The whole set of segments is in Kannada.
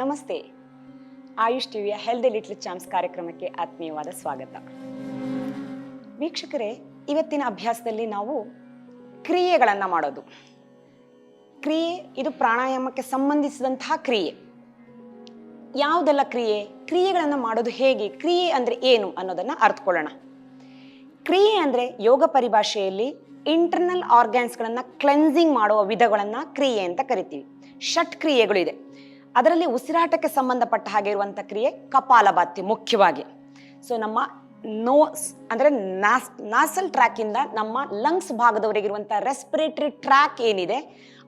ನಮಸ್ತೆ. ಆಯುಷ್ ಟಿವಿಯ ಹೆಲ್ದಿ ಲಿಟ್ಲ್ ಚಾಮ್ಸ್ ಕಾರ್ಯಕ್ರಮಕ್ಕೆ ಆತ್ಮೀಯವಾದ ಸ್ವಾಗತ. ವೀಕ್ಷಕರೇ, ಇವತ್ತಿನ ಅಭ್ಯಾಸದಲ್ಲಿ ನಾವು ಕ್ರಿಯೆಗಳನ್ನು ಮಾಡೋದು. ಕ್ರಿಯೆ, ಇದು ಪ್ರಾಣಾಯಾಮಕ್ಕೆ ಸಂಬಂಧಿಸಿದಂತಹ ಕ್ರಿಯೆ. ಯಾವುದೆಲ್ಲ ಕ್ರಿಯೆ? ಕ್ರಿಯೆಗಳನ್ನು ಮಾಡೋದು ಹೇಗೆ? ಕ್ರಿಯೆ ಅಂದರೆ ಏನು ಅನ್ನೋದನ್ನು ಅರ್ಥಕೊಳ್ಳೋಣ ಕ್ರಿಯೆ ಅಂದರೆ ಯೋಗ ಪರಿಭಾಷೆಯಲ್ಲಿ ಇಂಟರ್ನಲ್ ಆರ್ಗ್ಯಾನ್ಸ್ಗಳನ್ನು ಕ್ಲೆನ್ಸಿಂಗ್ ಮಾಡುವ ವಿಧಗಳನ್ನು ಕ್ರಿಯೆ ಅಂತ ಕರಿತೀವಿ. ಷಟ್ ಕ್ರಿಯೆಗಳಿದೆ. ಅದರಲ್ಲಿ ಉಸಿರಾಟಕ್ಕೆ ಸಂಬಂಧಪಟ್ಟ ಹಾಗೆ ಇರುವಂಥ ಕ್ರಿಯೆ ಕಪಾಲಭಾತಿ ಮುಖ್ಯವಾಗಿ. ಸೊ ನಮ್ಮ ನೋಸ್ ಅಂದರೆ ನಾಸ್, ನಾಸಲ್ ಟ್ರ್ಯಾಕಿಂದ ನಮ್ಮ ಲಂಗ್ಸ್ ಭಾಗದವರೆಗಿರುವಂಥ ರೆಸ್ಪಿರೇಟರಿ ಟ್ರ್ಯಾಕ್ ಏನಿದೆ,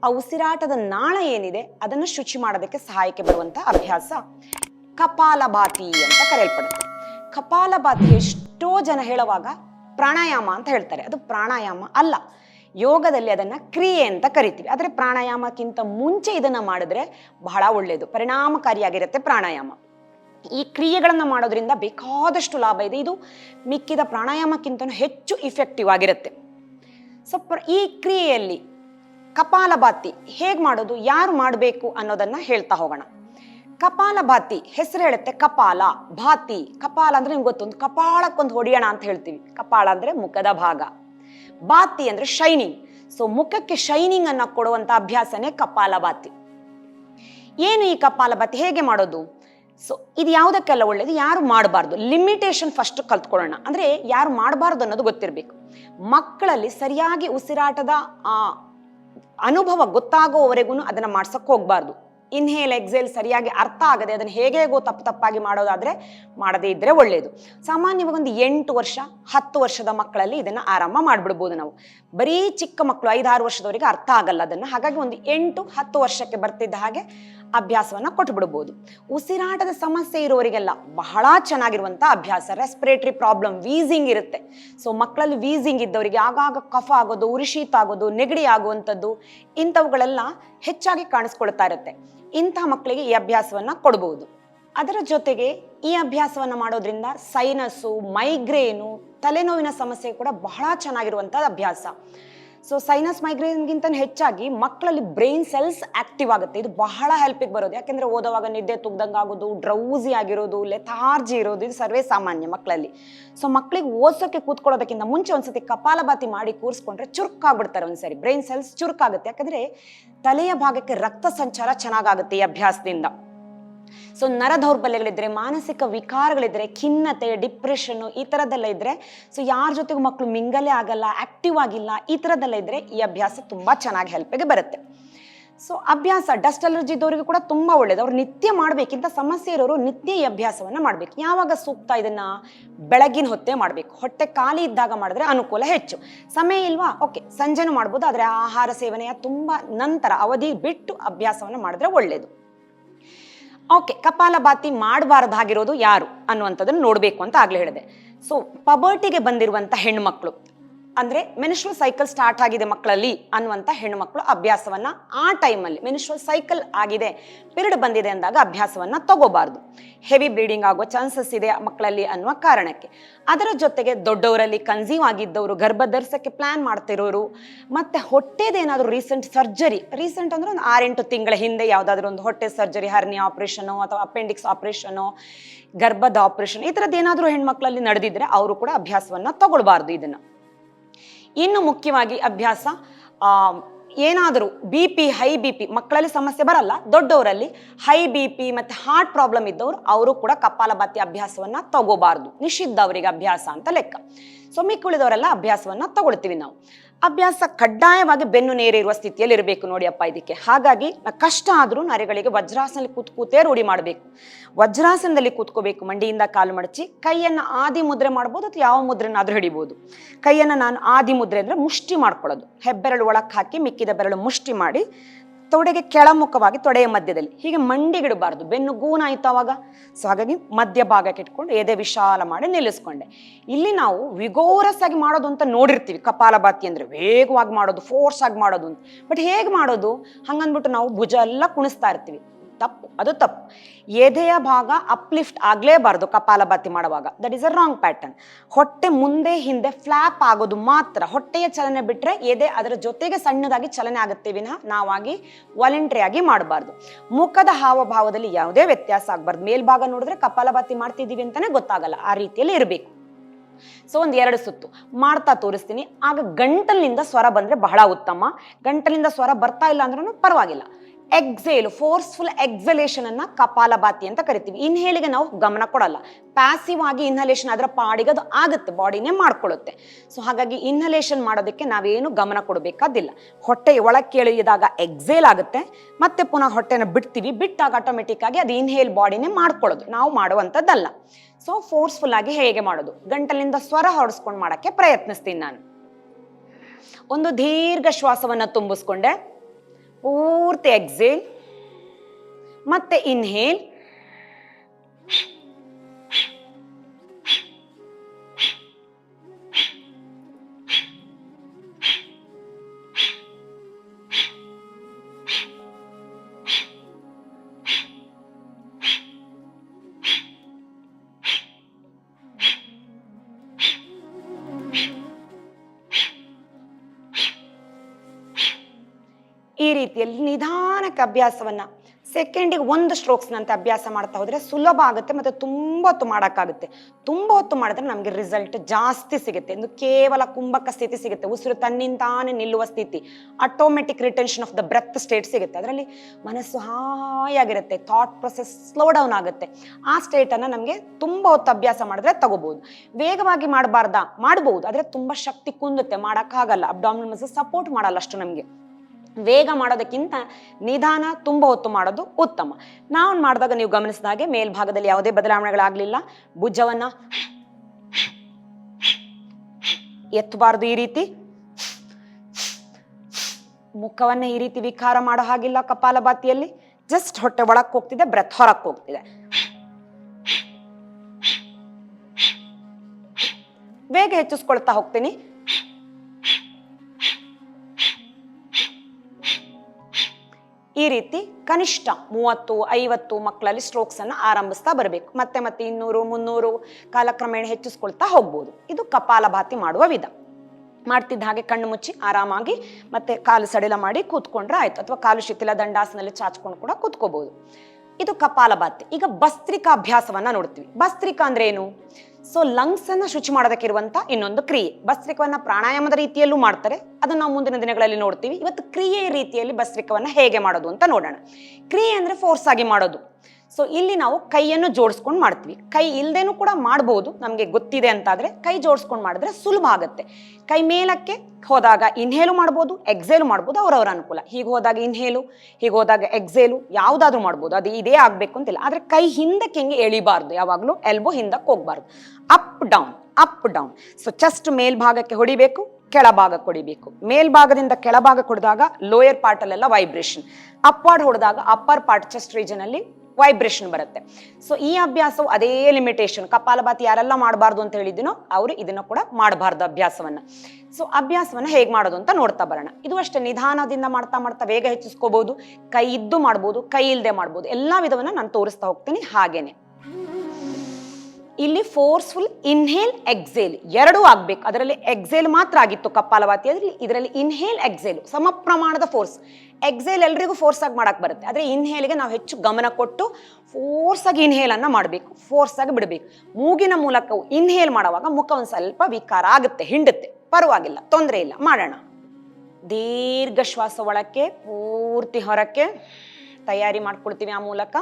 ಆ ಉಸಿರಾಟದ ನಾಳ ಏನಿದೆ, ಅದನ್ನು ಶುಚಿ ಮಾಡೋದಕ್ಕೆ ಸಹಾಯಕ್ಕೆ ಬರುವಂಥ ಅಭ್ಯಾಸ ಕಪಾಲಭಾತಿ ಅಂತ ಕರೆಯಲ್ಪಡುತ್ತೆ. ಕಪಾಲಭಾತಿ ಎಷ್ಟೋ ಜನ ಹೇಳುವಾಗ ಪ್ರಾಣಾಯಾಮ ಅಂತ ಹೇಳ್ತಾರೆ. ಅದು ಪ್ರಾಣಾಯಾಮ ಅಲ್ಲ. ಯೋಗದಲ್ಲಿ ಅದನ್ನು ಕ್ರಿಯೆ ಅಂತ ಕರಿತೀವಿ. ಆದರೆ ಪ್ರಾಣಾಯಾಮಕ್ಕಿಂತ ಮುಂಚೆ ಇದನ್ನು ಮಾಡಿದ್ರೆ ಬಹಳ ಒಳ್ಳೆಯದು ಪರಿಣಾಮಕಾರಿಯಾಗಿರುತ್ತೆ ಪ್ರಾಣಾಯಾಮ. ಈ ಕ್ರಿಯೆಗಳನ್ನು ಮಾಡೋದ್ರಿಂದ ಬೇಕಾದಷ್ಟು ಲಾಭ ಇದೆ. ಇದು ಮಿಕ್ಕಿದ ಪ್ರಾಣಾಯಾಮಕ್ಕಿಂತ ಹೆಚ್ಚು ಇಫೆಕ್ಟಿವ್ ಆಗಿರುತ್ತೆ. ಸೊ ಈ ಕ್ರಿಯೆಯಲ್ಲಿ ಕಪಾಲಭಾತಿ ಹೇಗೆ ಮಾಡೋದು, ಯಾರು ಮಾಡಬೇಕು ಅನ್ನೋದನ್ನು ಹೇಳ್ತಾ ಹೋಗೋಣ. ಕಪಾಲಭಾತಿ ಹೆಸರು ಹೇಳುತ್ತೆ ಕಪಾಲ, ಭಾತಿ. ಕಪಾಲ ಅಂದರೆ ನಿಮ್ಗೆ ಗೊತ್ತೊಂದು ಕಪಾಳಕ್ಕೊಂದು ಹೊಡಿಯೋಣ ಅಂತ ಹೇಳ್ತೀವಿ. ಕಪಾಳ ಅಂದ್ರೆ ಮುಖದ ಭಾಗ. ಬಾತಿ ಅಂದ್ರೆ ಶೈನಿಂಗ್ ಸೊ ಮುಖಕ್ಕೆ ಶೈನಿಂಗ್ ಅನ್ನ ಕೊಡುವಂತ ಅಭ್ಯಾಸನೇ ಕಪಾಲಭಾತಿ ಏನು ಈ ಕಪಾಲಭಾತಿ ಹೇಗೆ ಮಾಡೋದು? ಸೊ ಇದು ಯಾವುದಕ್ಕೆಲ್ಲ ಒಳ್ಳೇದು? ಯಾರು ಮಾಡಬಾರ್ದು? ಲಿಮಿಟೇಷನ್ ಫಸ್ಟ್ ಕಲ್ತ್ಕೊಳ್ಳೋಣ. ಅಂದ್ರೆ ಯಾರು ಮಾಡಬಾರ್ದು ಅನ್ನೋದು ಗೊತ್ತಿರಬೇಕು. ಮಕ್ಕಳಲ್ಲಿ ಸರಿಯಾಗಿ ಉಸಿರಾಟದ ಅನುಭವ ಗೊತ್ತಾಗೋವರೆಗೂ ಅದನ್ನ ಮಾಡ್ಸಕ್ ಹೋಗ್ಬಾರ್ದು. ಇನ್ಹೇಲ್, ಎಕ್ಸೇಲ್ ಸರಿಯಾಗಿ ಅರ್ಥ ಆಗದೆ ಅದನ್ನು ಹೇಗೆಗೋ ತಪ್ಪು ತಪ್ಪಾಗಿ ಮಾಡೋದಾದ್ರೆ ಮಾಡದೇ ಇದ್ರೆ ಒಳ್ಳೆಯದು ಸಾಮಾನ್ಯವಾಗಿ ಒಂದು ಎಂಟು ವರ್ಷ, ಹತ್ತು ವರ್ಷದ ಮಕ್ಕಳಲ್ಲಿ ಇದನ್ನ ಆರಂಭ ಮಾಡಿಬಿಡ್ಬೋದು ನಾವು. ಬರೀ ಚಿಕ್ಕ ಮಕ್ಕಳು ಐದಾರು ವರ್ಷದವರಿಗೆ ಅರ್ಥ ಆಗಲ್ಲ ಅದನ್ನು. ಹಾಗಾಗಿ ಒಂದು ಎಂಟು, ಹತ್ತು ವರ್ಷಕ್ಕೆ ಬರ್ತಿದ್ದ ಹಾಗೆ ಅಭ್ಯಾಸವನ್ನು ಕೊಟ್ಬಿಡ್ಬೋದು. ಉಸಿರಾಟದ ಸಮಸ್ಯೆ ಇರೋರಿಗೆಲ್ಲ ಬಹಳ ಚೆನ್ನಾಗಿರುವಂಥ ಅಭ್ಯಾಸ. ರೆಸ್ಪಿರೇಟರಿ ಪ್ರಾಬ್ಲಮ್ ವೀಸಿಂಗ್ ಇರುತ್ತೆ. ಸೊ ಮಕ್ಕಳಲ್ಲಿ ವೀಸಿಂಗ್ ಇದ್ದವರಿಗೆ ಆಗಾಗ ಕಫ ಆಗೋದು, ಉರಿಶೀತ ಆಗೋದು, ನೆಗಡಿ ಆಗುವಂಥದ್ದು ಇಂಥವುಗಳೆಲ್ಲ ಹೆಚ್ಚಾಗಿ ಕಾಣಿಸ್ಕೊಳ್ತಾ ಇರುತ್ತೆ. ಇಂಥ ಮಕ್ಕಳಿಗೆ ಈ ಅಭ್ಯಾಸವನ್ನ ಕೊಡಬಹುದು ಅದರ ಜೊತೆಗೆ ಈ ಅಭ್ಯಾಸವನ್ನ ಮಾಡೋದ್ರಿಂದ ಸೈನಸ್ಸು, ಮೈಗ್ರೇನು, ತಲೆನೋವಿನ ಸಮಸ್ಯೆ ಕೂಡ ಬಹಳ ಚೆನ್ನಾಗಿರುವಂಥ ಅಭ್ಯಾಸ. ಸೊ ಸೈನಸ್ ಮೈಗ್ರೇನ್ಗಿಂತ ಹೆಚ್ಚಾಗಿ ಮಕ್ಕಳಲ್ಲಿ ಬ್ರೈನ್ ಸೆಲ್ಸ್ ಆಕ್ಟಿವ್ ಆಗುತ್ತೆ. ಇದು ಬಹಳ ಹೆಲ್ಪಿಗೆ ಬರೋದು. ಯಾಕೆಂದ್ರೆ ಓದೋವಾಗ ನಿದ್ದೆ ತುಗ್ದಂಗೆ ಆಗೋದು ಡ್ರೌಸಿ ಆಗಿರೋದು ಲೆಥಾರ್ಜಿ ಇರೋದು, ಇದು ಸರ್ವೇ ಸಾಮಾನ್ಯ ಮಕ್ಕಳಲ್ಲಿ. ಸೊ ಮಕ್ಕಳಿಗೆ ಓದಿಸೋಕ್ಕೆ ಕೂತ್ಕೊಳ್ಳೋದಕ್ಕಿಂತ ಮುಂಚೆ ಒಂದ್ಸತಿ ಕಪಾಲಭಾತಿ ಮಾಡಿ ಕೂರಿಸ್ಕೊಂಡ್ರೆ ಚುರುಕಾಗ್ಬಿಡ್ತಾರೆ ಒಂದ್ಸರಿ. ಬ್ರೈನ್ ಸೆಲ್ಸ್ ಚುರುಕಾಗುತ್ತೆ. ಯಾಕಂದ್ರೆ ತಲೆಯ ಭಾಗಕ್ಕೆ ರಕ್ತ ಸಂಚಾರ ಚೆನ್ನಾಗಾಗುತ್ತೆ ಈ ಅಭ್ಯಾಸದಿಂದ. ಸೊ ನರ ದೌರ್ಬಲ್ಯಗಳಿದ್ರೆ ಮಾನಸಿಕ ವಿಕಾರಗಳಿದ್ರೆ, ಖಿನ್ನತೆ ಡಿಪ್ರೆಷನ್ ಈ ಥರದ್ದೆಲ್ಲ ಇದ್ರೆ ಸೊ ಯಾರ ಜೊತೆಗೂ ಮಕ್ಕಳು ಮಿಂಗಲೇ ಆಗಲ್ಲ ಆಕ್ಟಿವ್ ಆಗಿಲ್ಲ, ಈ ಥರದ್ದೆಲ್ಲ ಇದ್ರೆ ಈ ಅಭ್ಯಾಸ ತುಂಬಾ ಚೆನ್ನಾಗಿ ಹೆಲ್ಪಿಗೆ ಬರುತ್ತೆ. ಸೊ ಅಭ್ಯಾಸ ಡಸ್ಟ್ ಅಲರ್ಜಿ ಇದ್ದವರಿಗೂ ಕೂಡ ತುಂಬಾ ಒಳ್ಳೇದು. ಅವ್ರು ನಿತ್ಯ ಮಾಡ್ಬೇಕಿಂತ ಸಮಸ್ಯೆ ಇರೋರು ನಿತ್ಯ ಈ ಅಭ್ಯಾಸವನ್ನ ಮಾಡ್ಬೇಕು. ಯಾವಾಗ ಸೂಕ್ತ ಇದನ್ನ? ಬೆಳಗಿನ ಹೊತ್ತೇ ಮಾಡ್ಬೇಕು. ಹೊಟ್ಟೆ ಖಾಲಿ ಇದ್ದಾಗ ಮಾಡಿದ್ರೆ ಅನುಕೂಲ ಹೆಚ್ಚು. ಸಮಯ ಇಲ್ವಾ? ಓಕೆ ಸಂಜೆನೂ ಮಾಡ್ಬೋದು. ಆದ್ರೆ ಆಹಾರ ಸೇವನೆಯ ತುಂಬಾ ನಂತರ ಅವಧಿ ಬಿಟ್ಟು ಅಭ್ಯಾಸವನ್ನ ಮಾಡಿದ್ರೆ ಒಳ್ಳೇದು. ಓಕೆ ಕಪಾಲಭಾತಿ ಮಾಡಬಾರ್ದಾಗಿರೋದು ಯಾರು ಅನ್ನುವಂಥದ್ದನ್ನು ನೋಡಬೇಕು ಅಂತ ಆಗ್ಲೇ ಹೇಳಿದೆ. ಸೊ ಪಬರ್ಟಿಗೆ ಬಂದಿರುವಂಥ ಹೆಣ್ಮಕ್ಳು ಅಂದ್ರೆ ಮೆನಿಸ್ಟ್ರಲ್ ಸೈಕಲ್ ಸ್ಟಾರ್ಟ್ ಆಗಿದೆ ಮಕ್ಕಳಲ್ಲಿ ಅನ್ನುವಂಥ ಹೆಣ್ಣುಮಕ್ಕಳು ಅಭ್ಯಾಸವನ್ನ ಆ ಟೈಮಲ್ಲಿ ಮೆನಿಸ್ಟ್ರಲ್ ಸೈಕಲ್ ಆಗಿದೆ ಪಿರಿಯಡ್ ಬಂದಿದೆ ಅಂದಾಗ ಅಭ್ಯಾಸವನ್ನ ತಗೋಬಾರ್ದು. ಹೆವಿ ಬ್ಲೀಡಿಂಗ್ ಆಗೋ ಚಾನ್ಸಸ್ ಇದೆ ಮಕ್ಕಳಲ್ಲಿ ಅನ್ನುವ ಕಾರಣಕ್ಕೆ. ಅದರ ಜೊತೆಗೆ ದೊಡ್ಡವರಲ್ಲಿ ಕನ್ಸೀವ್ ಆಗಿದ್ದವರು ಗರ್ಭ ಧರಿಸಕ್ಕೆ ಪ್ಲಾನ್ ಮಾಡ್ತಿರೋರು, ಮತ್ತೆ ಹೊಟ್ಟೆದೇನಾದರೂ ರೀಸೆಂಟ್ ಸರ್ಜರಿ ರೀಸೆಂಟ್ ಅಂದ್ರೆ ಒಂದು ಆರೆಂಟು ತಿಂಗಳ ಹಿಂದೆ ಯಾವುದಾದ್ರೂ ಒಂದು ಹೊಟ್ಟೆ ಸರ್ಜರಿ ಹರ್ನಿ ಆಪರೇಷನು ಅಥವಾ ಅಪೆಂಡಿಕ್ಸ್ ಆಪರೇಷನು ಗರ್ಭದ ಆಪರೇಷನ್ ಈ ಥರದ್ದು ಏನಾದರೂ ಹೆಣ್ಮಕ್ಳಲ್ಲಿ ನಡೆದಿದ್ರೆ ಅವರು ಕೂಡ ಅಭ್ಯಾಸವನ್ನ ತಗೊಳ್ಬಾರ್ದು ಇದನ್ನ. ಇನ್ನು ಮುಖ್ಯವಾಗಿ ಅಭ್ಯಾಸ ಏನಾದರೂ B P high B P ಮಕ್ಕಳಲ್ಲಿ ಸಮಸ್ಯೆ ಬರಲ್ಲ, ದೊಡ್ಡವರಲ್ಲಿ ಹೈ ಬಿ ಪಿ ಮತ್ತು ಹಾರ್ಟ್ ಪ್ರಾಬ್ಲಮ್ ಇದ್ದವರು, ಅವರು ಕೂಡ ಕಪಾಲಭಾತಿ ಅಭ್ಯಾಸವನ್ನು ತಗೋಬಾರ್ದು. ನಿಷಿದ್ಧ ಅವರಿಗೆ ಅಭ್ಯಾಸ ಅಂತ ಲೆಕ್ಕ. ಸೊ ಮಿಕ್ಕುಳಿದವರೆಲ್ಲ ಅಭ್ಯಾಸವನ್ನು ತಗೊಳ್ತೀವಿ ನಾವು. ಅಭ್ಯಾಸ ಕಡ್ಡಾಯವಾಗಿ ಬೆನ್ನು ನೇರಿರುವ ಸ್ಥಿತಿಯಲ್ಲಿ ಇರಬೇಕು ನೋಡಿ ಅಪ್ಪ ಇದಕ್ಕೆ. ಹಾಗಾಗಿ ಕಷ್ಟ ಆದರೂ ನರೆಗಳಿಗೆ ವಜ್ರಾಸನದಲ್ಲಿ ಕೂತ್ ಕೂತೇ ರೂಢಿ ಮಾಡಬೇಕು. ವಜ್ರಾಸನದಲ್ಲಿ ಕೂತ್ಕೋಬೇಕು, ಮಂಡಿಯಿಂದ ಕಾಲು ಮಡಚಿ, ಕೈಯನ್ನು ಆದಿ ಮುದ್ರೆ ಮಾಡ್ಬೋದು ಅಥವಾ ಯಾವ ಮುದ್ರೆನಾದರೂ ಹಿಡಿಬೋದು. ಕೈಯನ್ನು ನಾನು ಆದಿ ಮುದ್ರೆ ಅಂದ್ರೆ ಮುಷ್ಟಿ ಮಾಡ್ಕೊಳ್ಳೋದು. ಹೆಬ್ಬೆರಳು ಒಳಕ್ಕೆ ಹಾಕಿ, ಮಿಕ್ಕಿದ ಬೆರಳು ಮುಷ್ಟಿ ಮಾಡಿ ತೊಡೆಗೆ ಕೆಳಮುಖವಾಗಿ ತೊಡೆಯ ಮಧ್ಯದಲ್ಲಿ. ಹೀಗೆ ಮಂಡಿಗಿಡಬಾರ್ದು. ಬೆನ್ನು ಗೂನಾಯ್ತು ಅವಾಗ. ಸೊ ಹಾಗಾಗಿ ಮಧ್ಯ ಭಾಗಕ್ಕೆ ಇಟ್ಕೊಂಡು ಎದೆ ವಿಶಾಲ ಮಾಡಿ ನಿಲ್ಲಿಸ್ಕೊಂಡೆ. ಇಲ್ಲಿ ನಾವು ವಿಗೋರಸ್ ಆಗಿ ಮಾಡೋದು ಅಂತ ನೋಡಿರ್ತೀವಿ. ಕಪಾಲಭಾತಿ ಅಂದ್ರೆ ವೇಗವಾಗಿ ಮಾಡೋದು ಫೋರ್ಸ್ ಆಗಿ ಮಾಡೋದು ಅಂತ. ಬಟ್ ಹೇಗೆ ಮಾಡೋದು? ಹಂಗಂದ್ಬಿಟ್ಟು ನಾವು ಭುಜ ಎಲ್ಲ ಕುಣಿಸ್ತಾ ಇರ್ತೀವಿ. ತಪ್ಪು, ಅದು ತಪ್ಪು. ಎದೆಯ ಭಾಗ ಅಪ್ಲಿಫ್ಟ್ ಆಗಲೇಬಾರ್ದು ಕಪಾಲಭಾತಿ ಮಾಡುವಾಗ. That is a wrong pattern ಹೊಟ್ಟೆ ಮುಂದೆ ಹಿಂದೆ ಫ್ಲಾಪ್ ಆಗೋದು ಮಾತ್ರ. ಹೊಟ್ಟೆಯ ಚಲನೆ ಬಿಟ್ಟರೆ ಎದೆ ಅದರ ಜೊತೆಗೆ ಸಣ್ಣದಾಗಿ ಚಲನೆ ಆಗುತ್ತೆ ವಿನಃ ನಾವಾಗಿ ವಾಲಂಟ್ರಿ ಆಗಿ ಮಾಡಬಾರ್ದು. ಮುಖದ ಹಾವಭಾವದಲ್ಲಿ ಯಾವುದೇ ವ್ಯತ್ಯಾಸ ಆಗಬಾರ್ದು. ಮೇಲ್ಭಾಗ ನೋಡಿದ್ರೆ ಕಪಾಲಭಾತಿ ಮಾಡ್ತಿದ್ದೀವಿ ಅಂತಾನೆ ಗೊತ್ತಾಗಲ್ಲ. ಆ ರೀತಿಯಲ್ಲಿ ಇರಬೇಕು. ಸೊ ಒಂದು ಎರಡು ಸುತ್ತು. ಮಾಡ್ತಾ ತೋರಿಸ್ತೀನಿ. ಆಗ ಗಂಟಲಿನಿಂದ ಸ್ವರ ಬಂದ್ರೆ ಬಹಳ ಉತ್ತಮ. ಗಂಟಲಿಂದ ಸ್ವರ ಬರ್ತಾ ಇಲ್ಲ ಅಂದ್ರೂ ಪರವಾಗಿಲ್ಲ. ಎಕ್ಸೇಲ್ ಫೋರ್ಸ್ಫುಲ್ ಎಕ್ಸಲೇಷನ್ ಅನ್ನ ಕಪಾಲಭಾತಿ ಅಂತ ಕರಿತೀವಿ. ಇನ್ಹೇಲಿಗೆ ನಾವು ಗಮನ ಕೊಡಲ್ಲ. ಪ್ಯಾಸಿವ್ ಆಗಿ ಇನ್ಹಲೇಷನ್ ಅದರ ಪಾಡಿಗೆ ಅದು ಆಗುತ್ತೆ, ಬಾಡಿನೇ ಮಾಡ್ಕೊಳ್ಳುತ್ತೆ. ಸೊ ಹಾಗಾಗಿ ಇನ್ಹಲೇಷನ್ ಮಾಡೋದಕ್ಕೆ ನಾವೇನು ಗಮನ ಕೊಡಬೇಕಾದಿಲ್ಲ. ಹೊಟ್ಟೆ ಒಳಕ್ಕೆ ಎಳೆಯದಾಗ ಎಕ್ಸೇಲ್ ಆಗುತ್ತೆ, ಮತ್ತೆ ಪುನಃ ಹೊಟ್ಟೆನ ಬಿಡ್ತೀವಿ. ಬಿಟ್ಟಾಗ ಆಟೋಮೆಟಿಕ್ ಆಗಿ ಅದು ಇನ್ಹೇಲ್ ಬಾಡಿನೇ ಮಾಡ್ಕೊಳ್ಳೋದು. ನಾವು ಮಾಡುವಂಥದ್ದಲ್ಲ. ಸೊ ಫೋರ್ಸ್ಫುಲ್ ಆಗಿ ಹೇಗೆ ಮಾಡೋದು? ಗಂಟಲಿಂದ ಸ್ವರ ಹೊಡೆಸ್ಕೊಂಡು ಮಾಡೋಕ್ಕೆ ಪ್ರಯತ್ನಿಸ್ತೀನಿ ನಾನು. ಒಂದು ದೀರ್ಘ ಶ್ವಾಸವನ್ನು ತುಂಬಿಸ್ಕೊಂಡೆ. ಪೂರ್ತಿ ಎಕ್ಸೇಲ್ ಮತ್ತೆ ಇನ್ಹೇಲ್ ರೀತಿಯಲ್ಲಿ ನಿಧಾನಕ್ಕೆ ಅಭ್ಯಾಸವನ್ನ ಸೆಕೆಂಡಿಗೆ ಒಂದು ಸ್ಟ್ರೋಕ್ಸ್ನಂತೆ ಅಭ್ಯಾಸ ಮಾಡ್ತಾ ಹೋದರೆ ಸುಲಭ ಆಗುತ್ತೆ ಮತ್ತೆ ತುಂಬ ಹೊತ್ತು ಮಾಡೋಕ್ಕಾಗುತ್ತೆ. ತುಂಬ ಹೊತ್ತು ಮಾಡಿದ್ರೆ ನಮಗೆ ರಿಸಲ್ಟ್ ಜಾಸ್ತಿ ಸಿಗುತ್ತೆ. ಇದು ಕೇವಲ ಕುಂಭಕ ಸ್ಥಿತಿ ಸಿಗುತ್ತೆ. ಉಸಿರು ತನ್ನಿಂದಾನೆ ನಿಲ್ಲುವ ಸ್ಥಿತಿ. Automatic retention of the breath state ಸಿಗುತ್ತೆ. ಅದರಲ್ಲಿ ಮನಸ್ಸು ಹಾಯಾಗಿರುತ್ತೆ. ಥಾಟ್ ಪ್ರೊಸೆಸ್ ಸ್ಲೋ ಡೌನ್ ಆಗುತ್ತೆ. ಆ ಸ್ಟೇಟನ್ನು ನಮಗೆ ತುಂಬ ಹೊತ್ತು ಅಭ್ಯಾಸ ಮಾಡಿದ್ರೆ ತಗೋಬಹುದು. ವೇಗವಾಗಿ ಮಾಡಬಾರ್ದಾ ಮಾಡ್ಬೋದು ಆದರೆ ತುಂಬ ಶಕ್ತಿ ಕುಂದುತ್ತೆ. ಮಾಡೋಕ್ಕಾಗಲ್ಲ. ಅಬ್ಡಾಮಿನಲ್ ಮಸಲ್ ಸಪೋರ್ಟ್ ಮಾಡಲ್ಲ ಅಷ್ಟು ನಮಗೆ. ವೇಗ ಮಾಡೋದಕ್ಕಿಂತ ನಿಧಾನ ತುಂಬ ಹೊತ್ತು ಮಾಡೋದು ಉತ್ತಮ. ನಾವು ಮಾಡಿದಾಗ ನೀವು ಗಮನಿಸಿದ ಹಾಗೆ ಮೇಲ್ಭಾಗದಲ್ಲಿ ಯಾವುದೇ ಬದಲಾವಣೆಗಳಾಗಲಿಲ್ಲ. ಭುಜವನ್ನು ಎತ್ತಬಾರ್ದು ಈ ರೀತಿ. ಮುಖವನ್ನ ಈ ರೀತಿ ವಿಕಾರ ಮಾಡೋ ಹಾಗಿಲ್ಲ ಕಪಾಲಭಾತಿಯಲ್ಲಿ ಜಸ್ಟ್ ಹೊಟ್ಟೆ ಒಳಕ್ಕೆ ಹೋಗ್ತಿದೆ, ಬ್ರೆತ್ ಹೊರಕ್ಕೆ ಹೋಗ್ತಿದೆ. ವೇಗ ಹೆಚ್ಚಿಸ್ಕೊಳ್ತಾ ಹೋಗ್ತೀನಿ. ಈ ರೀತಿ ಕನಿಷ್ಠ ಮೂವತ್ತು, ಐವತ್ತು ಮಕ್ಕಳಲ್ಲಿ ಸ್ಟ್ರೋಕ್ಸ್ ಅನ್ನು ಆರಂಭಿಸ್ತಾ ಬರಬೇಕು. ಮತ್ತೆ ಮತ್ತೆ ಇನ್ನೂರು, ಮುನ್ನೂರು ಕಾಲಕ್ರಮೇಣ ಹೆಚ್ಚಿಸ್ಕೊಳ್ತಾ ಹೋಗ್ಬೋದು. ಇದು ಕಪಾಲಭಾತಿ ಮಾಡುವ ವಿಧ. ಮಾಡ್ತಿದ್ದ ಹಾಗೆ ಕಣ್ಣು ಮುಚ್ಚಿ ಆರಾಮಾಗಿ ಮತ್ತೆ ಕಾಲು ಸಡಿಲ ಮಾಡಿ ಕೂತ್ಕೊಂಡ್ರೆ ಆಯ್ತು. ಅಥವಾ ಕಾಲು ಶಿಥಿಲ ದಂಡಾಸನಲ್ಲಿ ಚಾಚ್ಕೊಂಡು ಕೂಡ ಕೂತ್ಕೋಬಹುದು ಇದು ಕಪಾಲಭಾತಿ ಈಗ ಭಸ್ತ್ರಿಕಾ ಅಭ್ಯಾಸವನ್ನ ನೋಡ್ತೀವಿ. ಭಸ್ತ್ರಿಕಾ ಅಂದ್ರೆ ಏನು? ಸೊ ಲಂಗ್ಸ್ ಅನ್ನ ಶುಚಿ ಮಾಡೋದಕ್ಕಿರುವಂತ ಇನ್ನೊಂದು ಕ್ರಿಯೆ. ಭಸ್ತ್ರಿಕವನ್ನ ಪ್ರಾಣಾಯಾಮದ ರೀತಿಯಲ್ಲೂ ಮಾಡ್ತಾರೆ. ಅದನ್ನ ನಾವು ಮುಂದಿನ ದಿನಗಳಲ್ಲಿ ನೋಡ್ತೀವಿ. ಇವತ್ತು ಕ್ರಿಯೆ ರೀತಿಯಲ್ಲಿ ಭಸ್ತ್ರಿಕವನ್ನ ಹೇಗೆ ಮಾಡೋದು ಅಂತ ನೋಡೋಣ. ಕ್ರಿಯೆ ಅಂದ್ರೆ ಫೋರ್ಸ್ ಆಗಿ ಮಾಡೋದು. ಸೊ ಇಲ್ಲಿ ನಾವು ಕೈಯನ್ನು ಜೋಡಿಸ್ಕೊಂಡು ಮಾಡ್ತೀವಿ. ಕೈ ಇಲ್ದೇನೂ ಕೂಡ ಮಾಡ್ಬೋದು, ನಮಗೆ ಗೊತ್ತಿದೆ ಅಂತಾದರೆ ಕೈ ಜೋಡಿಸ್ಕೊಂಡು ಮಾಡಿದ್ರೆ ಸುಲಭ ಆಗುತ್ತೆ. ಕೈ ಮೇಲಕ್ಕೆ ಹೋದಾಗ ಇನ್ಹೇಲು ಮಾಡ್ಬೋದು ಎಕ್ಸೇಲು ಮಾಡ್ಬೋದು, ಅವರವರ ಅನುಕೂಲ. ಹೀಗೆ ಹೋದಾಗ ಇನ್ಹೇಲು ಹೀಗೆ ಹೋದಾಗ ಎಕ್ಸೇಲು ಯಾವುದಾದ್ರೂ ಮಾಡ್ಬೋದು. ಅದು ಇದೇ ಆಗಬೇಕು ಅಂತಿಲ್ಲ. ಆದರೆ ಕೈ ಹಿಂದಕ್ಕೆ ಹಿಂಗೆ ಎಳಿಬಾರ್ದು? ಯಾವಾಗಲೂ ಎಲ್ಬೋ ಹಿಂದಕ್ಕೆ ಹೋಗ್ಬಾರ್ದು. Up down up down so chest ಮೇಲ್ಭಾಗಕ್ಕೆ ಹೊಡಿಬೇಕು ಕೆಳಭಾಗಕ್ಕೆ ಹೊಡಿಬೇಕು ಮೇಲ್ಭಾಗದಿಂದ ಕೆಳಭಾಗ ಹೊಡೆದಾಗ ಲೋಯರ್ ಪಾರ್ಟಲ್ಲೆಲ್ಲ ವೈಬ್ರೇಷನ್ ಅಪ್ವಾರ್ಡ್ ಹೊಡೆದಾಗ ಅಪ್ಪರ್ ಪಾರ್ಟ್ ಚೆಸ್ಟ್ ರೀಜನ್ ಅಲ್ಲಿ ವೈಬ್ರೇಷನ್ ಬರುತ್ತೆ. ಸೊ ಈ ಅಭ್ಯಾಸವು ಅದೇ ಲಿಮಿಟೇಷನ್ ಕಪಾಲಭಾತಿ ಯಾರೆಲ್ಲ ಮಾಡಬಾರ್ದು ಅಂತ ಹೇಳಿದ್ದೀನೋ ಅವರು ಇದನ್ನ ಕೂಡ ಮಾಡಬಾರ್ದು ಅಭ್ಯಾಸವನ್ನ. ಸೊ ಅಭ್ಯಾಸವನ್ನ ಹೇಗೆ ಮಾಡೋದು ಅಂತ ನೋಡ್ತಾ ಬರೋಣ. ಇದು ಅಷ್ಟೇ, ನಿಧಾನದಿಂದ ಮಾಡ್ತಾ ಮಾಡ್ತಾ ವೇಗ ಹೆಚ್ಚಿಸ್ಕೋಬಹುದು ಕೈ ಇದ್ದು ಮಾಡ್ಬೋದು, ಕೈ ಇಲ್ಲದೆ ಮಾಡ್ಬೋದು, ಎಲ್ಲಾ ವಿಧವನ್ನ ನಾನು ತೋರಿಸ್ತಾ ಹೋಗ್ತೀನಿ ಹಾಗೇನೆ. ಇಲ್ಲಿ ಫೋರ್ಸ್ಫುಲ್ ಇನ್ಹೇಲ್ ಎಕ್ಸೇಲ್ ಎರಡೂ ಆಗ್ಬೇಕು. ಅದರಲ್ಲಿ ಎಕ್ಸೇಲ್ ಮಾತ್ರ ಆಗಿತ್ತು ಕಪ್ಪಾಲವಾತಿ. ಅದರಲ್ಲಿ ಇದರಲ್ಲಿ ಇನ್ಹೇಲ್ ಎಕ್ಸೇಲ್ ಸಮ ಪ್ರಮಾಣದ ಫೋರ್ಸ್ ಎಕ್ಸೇಲ್ ಎಲ್ರಿಗೂ ಫೋರ್ಸ್ ಆಗಿ ಮಾಡಕ್ ಬರುತ್ತೆ. ಆದರೆ ಇನ್ಹೇಲ್ಗೆ ನಾವು ಹೆಚ್ಚು ಗಮನ ಕೊಟ್ಟು ಫೋರ್ಸ್ ಆಗಿ ಇನ್ಹೇಲ್ ಅನ್ನ ಮಾಡಬೇಕು. ಫೋರ್ಸ್ ಆಗಿ ಬಿಡಬೇಕು. ಮೂಗಿನ ಮೂಲಕ ಇನ್ಹೇಲ್ ಮಾಡುವಾಗ ಮುಖ ಒಂದು ಸ್ವಲ್ಪ ವಿಕಾರ ಆಗುತ್ತೆ, ಹಿಂಡುತ್ತೆ. ಪರವಾಗಿಲ್ಲ, ತೊಂದರೆ ಇಲ್ಲ. ಮಾಡೋಣ. ದೀರ್ಘ ಶ್ವಾಸ ಒಳಕ್ಕೆ, ಪೂರ್ತಿ ಹೊರಕ್ಕೆ. ತಯಾರಿ ಮಾಡ್ಕೊಳ್ತೀವಿ ಆ ಮೂಲಕ.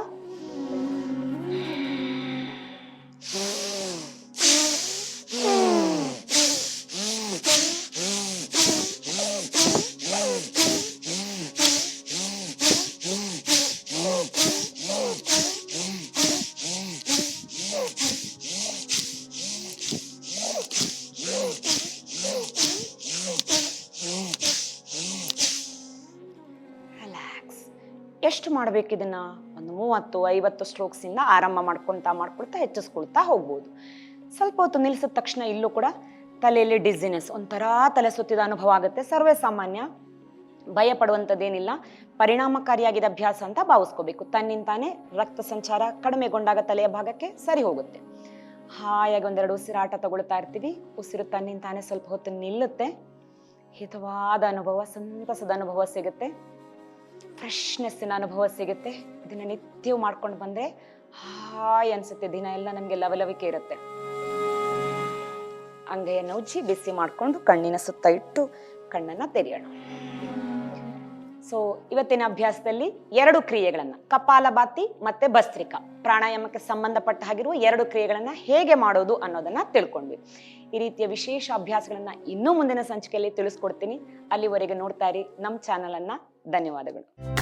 Oh. ಎಷ್ಟು ಮಾಡ್ಬೇಕು ಇದನ್ನ? ಒಂದು ಮೂವತ್ತು, ಐವತ್ತು ಸ್ಟ್ರೋಕ್ಸ್ ಇಂದ ಆರಂಭ ಮಾಡ್ಕೊಳ್ತಾ ಮಾಡ್ಕೊಳ್ತಾ ಹೆಚ್ಚಿಸ್ಕೊಳ್ತಾ ಹೋಗ್ಬೋದು. ಸ್ವಲ್ಪ ಹೊತ್ತು ನಿಲ್ಸಿದ ತಕ್ಷಣ ಇಲ್ಲೂ ಕೂಡ ತಲೆಯಲ್ಲಿ ಡಿಸಿನೆಸ್ ಒಂಥರ ತಲೆ ಸುತ್ತಿದ ಅನುಭವ ಆಗುತ್ತೆ. ಸರ್ವೇ ಸಾಮಾನ್ಯ. ಭಯ ಪಡುವಂಥದ್ದೇನಿಲ್ಲ ಪರಿಣಾಮಕಾರಿಯಾಗಿದೆ ಅಭ್ಯಾಸ ಅಂತ ಭಾವಿಸ್ಕೋಬೇಕು. ತನ್ನಿಂತಾನೆ ರಕ್ತ ಸಂಚಾರ ಕಡಿಮೆಗೊಂಡಾಗ ತಲೆಯ ಭಾಗಕ್ಕೆ ಸರಿ ಹೋಗುತ್ತೆ. ಹಾಯಾಗಿ ಒಂದೆರಡು ಉಸಿರಾಟ ತಗೊಳ್ತಾ ಇರ್ತೀವಿ. ಉಸಿರು ತನ್ನಿಂತಾನೆ ಸ್ವಲ್ಪ ಹೊತ್ತು ನಿಲ್ಲುತ್ತೆ. ಹಿತವಾದ ಅನುಭವ, ಸಂತಸದ ಅನುಭವ ಸಿಗುತ್ತೆ. ಫ್ರೆಶ್ನೆಸ್ಸಿನ ಅನುಭವ ಸಿಗುತ್ತೆ. ಇದನ್ನ ನಿತ್ಯವೂ ಮಾಡ್ಕೊಂಡು ಬಂದ್ರೆ ಹಾಯ್ ಅನ್ಸುತ್ತೆ. ದಿನ ಎಲ್ಲ ನಮಗೆ ಲವಲವಿಕೆ ಇರುತ್ತೆ. ಅಂಗೈಯನ್ನು ಉಜ್ಜಿ ಬಿಸಿ ಮಾಡಿಕೊಂಡು ಕಣ್ಣಿನ ಸುತ್ತ ಇಟ್ಟು ಕಣ್ಣನ್ನ ತೆರೆಯೋಣ. ಸೊ ಇವತ್ತಿನ ಅಭ್ಯಾಸದಲ್ಲಿ ಎರಡು ಕ್ರಿಯೆಗಳನ್ನ ಕಪಾಲಭಾತಿ ಮತ್ತೆ ಭಸ್ತ್ರಿಕಾ. ಪ್ರಾಣಾಯಾಮಕ್ಕೆ ಸಂಬಂಧಪಟ್ಟ ಹಾಗಿರುವ ಎರಡು ಕ್ರಿಯೆಗಳನ್ನ ಹೇಗೆ ಮಾಡೋದು ಅನ್ನೋದನ್ನ ತಿಳ್ಕೊಂಡ್ವಿ. ಈ ರೀತಿಯ ವಿಶೇಷ ಅಭ್ಯಾಸಗಳನ್ನ ಇನ್ನೂ ಮುಂದಿನ ಸಂಚಿಕೆಯಲ್ಲಿ ತಿಳಿಸ್ಕೊಡ್ತೀನಿ. ಅಲ್ಲಿವರೆಗೆ ನೋಡ್ತಾ ಇರಿ. ನಮ್ಮ ಚಾನಲ್ ಅನ್ನ ಧನ್ಯವಾದಗಳು.